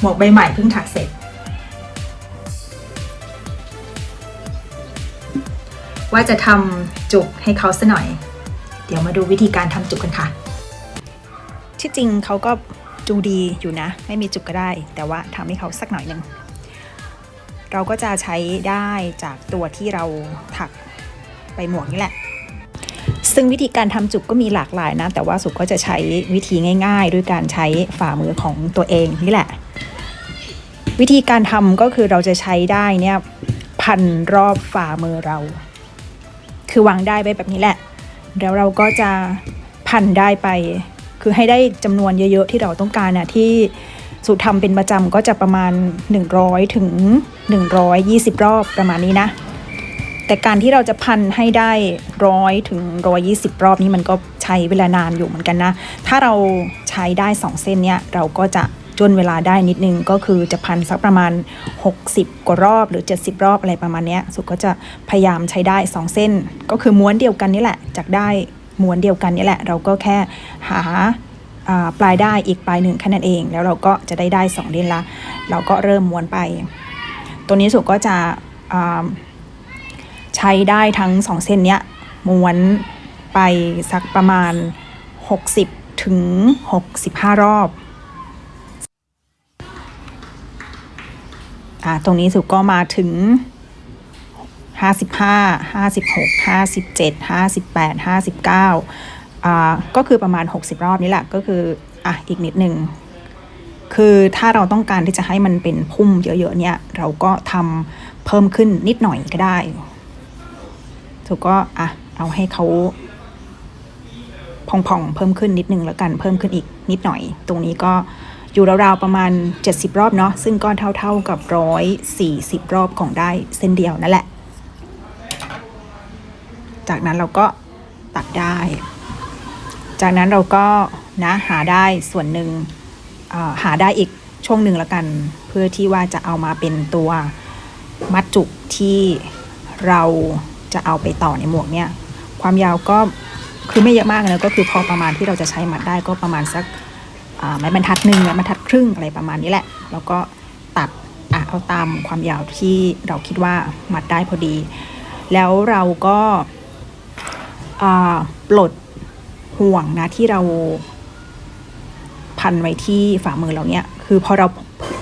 หมวกใบใหม่เพิ่งถักเสร็จ ว่าจะทำจุกให้เขาซะหน่อย เดี๋ยวมาดูวิธีการทำจุกกันค่ะ ที่จริงเขาก็ดูดีอยู่นะ ไม่มีจุกก็ได้ แต่ว่าทำให้เขาสักหน่อยหนึ่งเราก็จะใช้ได้จากตัวที่เราถักไปหมวกนี่แหละ ซึ่งวิธีการทำจุกก็มีหลากหลายนะ แต่ว่าสุก็จะใช้วิธีง่าย ๆ ด้วยการใช้ฝ่ามือของตัวเองนี่แหละ วิธีการทำก็คือเราจะใช้ได้เนี่ยพันรอบฝ่ามือเรา คือวางได้ไปแบบนี้แหละ แล้วเราก็จะพันได้ไป คือให้ได้จำนวนเยอะๆที่เราต้องการนะที่สุทำเป็นประจำก็จะประมาณ 100ถึง120 รอบประมาณนี้นะ แต่การที่เราจะพันให้ได้ร้อยถึงร้อยี่สิบรอบนี้มันก็ใช้เวลานานอยู่เหมือนกันนะ ถ้าเราใช้ได้2เส้นเนี้ยเราก็จะ จนเวลาได้นิดนึงก็คือจะพันสักประมาณ 60 กว่ารอบหรือ 70 รอบอะไรประมาณนี้สุก็จะพยายามใช้ได้ 2 เส้น ก็คือม้วนเดียวกันนี่แหละ จากได้ม้วนเดียวกันนี่แหละ เราก็แค่หาปลายได้อีกปลายหนึ่งแค่นั้นเอง แล้วเราก็จะได้ได้สองเล่นละ เราก็เริ่มม้วนไป ตัวนี้สุก็จะใช้ได้ทั้งสองเส้นเนี้ยม้วนไปสักประมาณ 60 ถึง 65 รอบ อ่าตรงนี้สุก็มาถึง55 56 57 58 59อ่าก็คือประมาณ60รอบนี่แหละก็คืออะอีกนิดหนึ่งคือถ้าเราต้องการที่จะให้มันเป็นพุ่มเยอะๆเนี่ยเราก็ทำเพิ่มขึ้นนิดหน่อยก็ได้ถูกก็อะเอาให้เขาพองๆเพิ่มขึ้นนิดนึงแล้วกันเพิ่มขึ้นอีกนิดหน่อย ตรงนี้ก็ อยู่ราวๆประมาณ 70 รอบเนาะซึ่งก็เท่าๆกับ 140 รอบของได้เส้นเดียวนั่นแหละ จากนั้นเราก็ตัดได้ จากนั้นเราก็นะหาได้ส่วนหนึ่งหาได้อีกช่วงหนึ่งแล้วกัน เพื่อที่ว่าจะเอามาเป็นตัวมัดจุกที่เราจะเอาไปต่อในหมวกเนี่ยความยาวก็คือไม่เยอะมากนะก็คือพอประมาณที่เราจะใช้มัดได้ก็ประมาณสัก ไม้บรรทัดหนึ่งไม้บรรทัดครึ่งอะไรประมาณนี้แหละ แล้วก็ตัดอะเอาตามความยาวที่เราคิดว่ามัดได้พอดี แล้วเราก็อ่าปลดห่วงนะที่เราพันไว้ที่ฝ่ามือเราเนี่ย คือพอเรา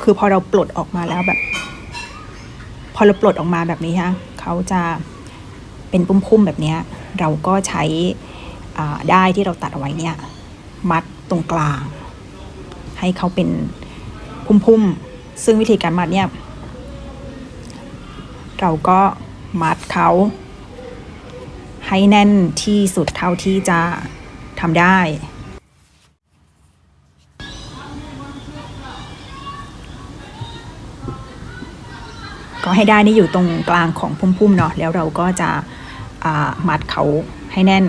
คือพอเราปลดออกมาแล้วแบบ พอเราปลดออกมาแบบนี้ฮะเขาจะเป็นพุ่มๆแบบเนี้ยเราก็ใช้อ่าได้ที่เราตัดเอาไว้เนี่ย มัดตรงกลาง ให้เขาเป็นพุ่มๆ ซึ่งวิธีการมัดเนี่ย เราก็มัดเขา ให้แน่นที่สุดเท่าที่จะทำได้ ก็ให้ได้นี่อยู่ตรงกลางของพุ่มๆเนาะแล้วเราก็จะมัดเขาให้แน่น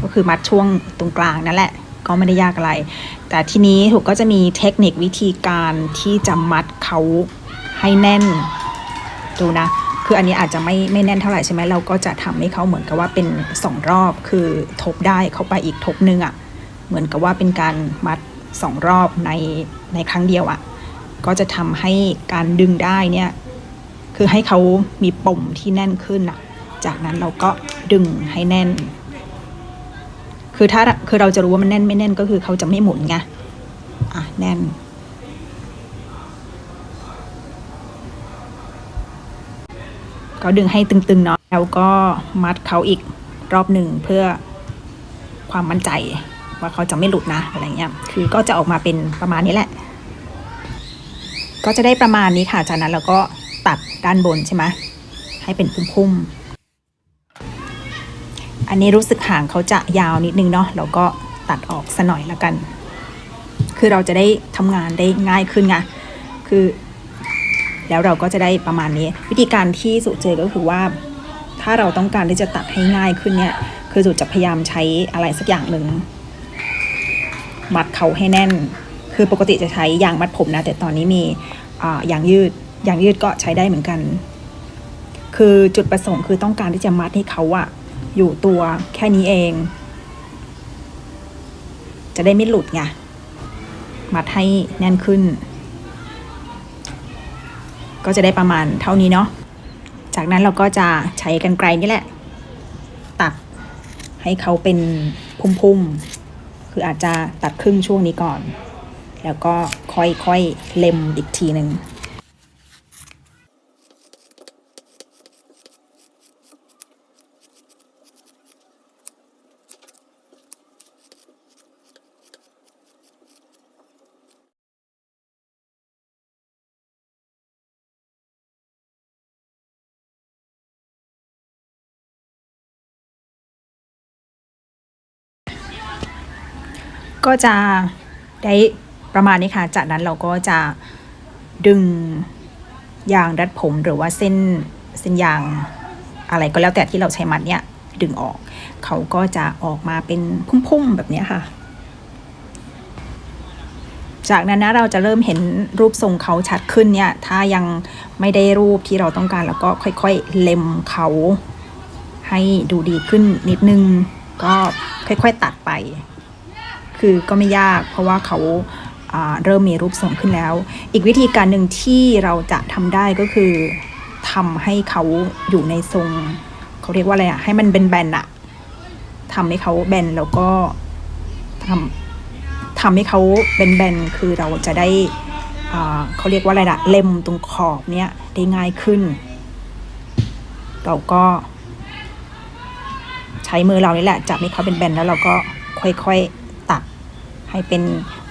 ก็คือมัดช่วงตรงกลางนั่นแหละ ก็ไม่ได้ยากอะไร แต่ทีนี้ถูกก็จะมีเทคนิควิธีการที่จะมัดเขาให้แน่น ดูนะ คืออันนี้อาจจะไม่ไม่แน่นเท่าไหร่ใช่ไหมเราก็จะทำให้เขาเหมือนกับว่าเป็นสองรอบ คือทบได้เข้าไปอีกทบหนึ่งอะ่ะ เหมือนกับว่าเป็นการมัดสองรอบในในครั้งเดียวอะ่ะ ก็จะทำให้การดึงได้เนี่ย คือให้เขามีปุ่มที่แน่นขึ้นอะ จากนั้นเราก็ดึงให้แน่น คือถ้าคือเราจะรู้ว่ามันแน่นไม่แน่นก็คือเขาจะไม่หมุนไงอะแน่น ก็ดึงให้ตึงๆเนาะแล้วก็มัดเขาอีกรอบหนึ่งเพื่อความมั่นใจว่าเขาจะไม่หลุดนะอะไรเงี้ย คือก็จะออกมาเป็นประมาณนี้แหละ ก็จะได้ประมาณนี้ค่ะ จากนั้นเราก็ตัดด้านบนใช่ไหมให้เป็นพุ่มๆ อันนี้รู้สึกหางเขาจะยาวนิดนึงเนาะเราก็ตัดออกสะหน่อยละกัน คือเราจะได้ทำงานได้ง่ายขึ้นไงคือ แล้วเราก็จะได้ประมาณนี้ วิธีการที่สุเจอก็คือว่า ถ้าเราต้องการที่จะตัดให้ง่ายขึ้นเนี่ยคือสุจะพยายามใช้อะไรสักอย่างหนึ่งมัดเขาให้แน่น คือปกติจะใช้ยางมัดผมนะ แต่ตอนนี้มีอ่ายางยืดยางยืดก็ใช้ได้เหมือนกัน คือจุดประสงค์คือต้องการที่จะมัดให้เขาอะ อยู่ตัวแค่นี้เอง จะได้ไม่หลุดไงมัดให้แน่นขึ้น ก็จะได้ประมาณเท่านี้เนาะจากนั้นเราก็จะใช้กันไกลนี่แหละ ตัดให้เขาเป็นพุ่มๆ คืออาจจะตัดครึ่งช่วงนี้ก่อน แล้วก็ค่อยๆ เล็มอีกทีหนึ่ง ก็จะได้ประมาณนี้ค่ะ จากนั้นเราก็จะดึงยางรัดผมหรือว่าเส้นเส้นยางอะไรก็แล้วแต่ที่เราใช้มัดเนี่ยดึงออก เขาก็จะออกมาเป็นพุ่มๆแบบนี้ค่ะ จากนั้นนะเราจะเริ่มเห็นรูปทรงเขาชัดขึ้นเนี่ย ถ้ายังไม่ได้รูปที่เราต้องการ แล้วก็ค่อยๆเล็มเขาให้ดูดีขึ้นนิดนึง ก็ค่อยๆตัดไป คือก็ไม่ยากเพราะว่าเขาเริ่มมีรูปทรงขึ้นแล้ว อีกวิธีการหนึ่งที่เราจะทำได้ก็คือทำให้เขาอยู่ในทรง เขาเรียกว่าอะไรอะให้มันเป็นแบนอะทำให้เขาแบนแล้วก็ทำทำให้เขาเป็นแบนๆคือเราจะได้อ่าเขาเรียกว่าอะไรล่ะเล็มตรงขอบเนี้ยได้ง่ายขึ้น เราก็ ใช้มือเรานี่แหละ จับให้เขาเป็นแบนแล้วเราก็ค่อยๆ ให้เป็น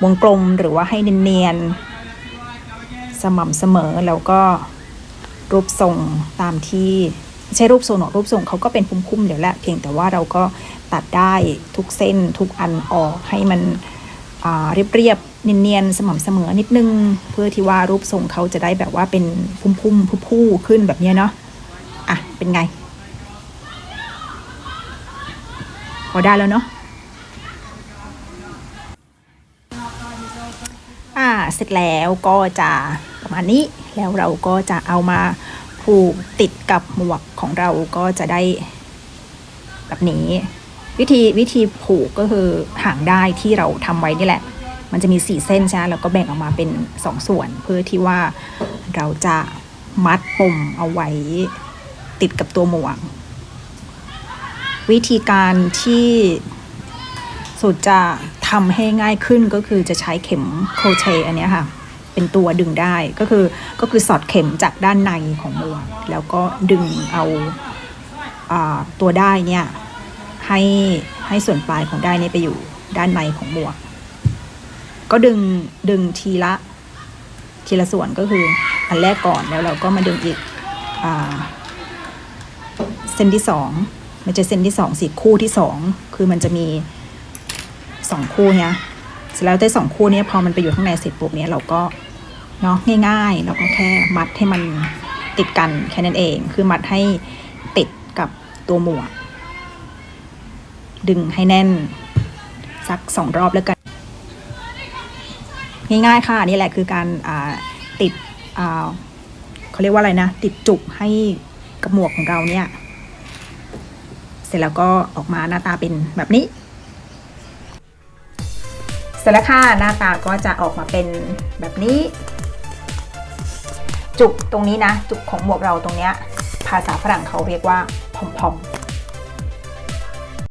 วงกลมหรือว่าให้เนียนๆสม่ำเสมอแล้วก็รูปทรงตามที่ใช่รูปทรงหรอกรูปทรงเขาก็เป็นพุ่มๆเดี๋ยวแหละเพียงแต่ว่าเราก็ตัดได้ทุกเส้นทุกอันออกให้มันเรียบๆเนียนๆสม่ำเสมอนิดนึง เพื่อที่ว่ารูปทรงเขาจะได้แบบว่าเป็นพุ่มๆผู้ๆขึ้นแบบนี้เนาะอะเป็นไง พอได้แล้วเนาะ อ่าเสร็จแล้วก็จะประมาณนี้แล้วเราก็จะเอามาผูกติดกับหมวกของเราก็จะได้แบบนี้ วิธีวิธีผูกก็คือหางได้ที่เราทำไว้นี่แหละ มันจะมีสี่เส้นใช่ไหมแล้วก็แบ่งออกมาเป็นสองส่วน เพื่อที่ว่าเราจะมัดปมเอาไว้ติดกับตัวหมวก วิธีการที่ สุดจะทำให้ง่ายขึ้นก็คือจะใช้เข็มโครเชต์อันนี้ค่ะ เป็นตัวดึงได้ก็คือก็คือสอดเข็มจากด้านในของหมวกแล้วก็ดึงเอาอาตัวได้เนี่ยให้ให้ส่วนปลายของได้เนี่ยไปอยู่ด้านในของหมวก ก็ดึงดึงทีละทีละส่วนก็คืออันแรกก่อนแล้วเราก็มาดึงอีกอเส้นที่สองมันจะเส้นที่สองสิคู่ที่สองคือมันจะมี สองคู่เนี่ยเสร็จแล้วได้สองคู่เนี้พอมันไปอยู่ข้างในเสร็จปุ๊บเนี้ยเราก็เนาะง่ายๆเราก็แค่มัดให้มันติดกันแค่นั้นเอง คือมัดให้ติดกับตัวหมวก ดึงให้แน่นสักสองรอบแล้วกัน ง่ายๆค่ะนี่แหละคือการอ่าติดอ่าเขาเรียกว่าอะไรนะ ติดจุกให้กับหมวกของเราเนี่ย เสร็จแล้วก็ออกมาหน้าตาเป็นแบบนี้ ร็จแล้วค่ะหน้าตาก็จะออกมาเป็นแบบนี้ จุกตรงนี้นะ จุกของหมวกเราตรงเนี้ยภาษาฝรั่งเขาเรียกว่าพอมพอม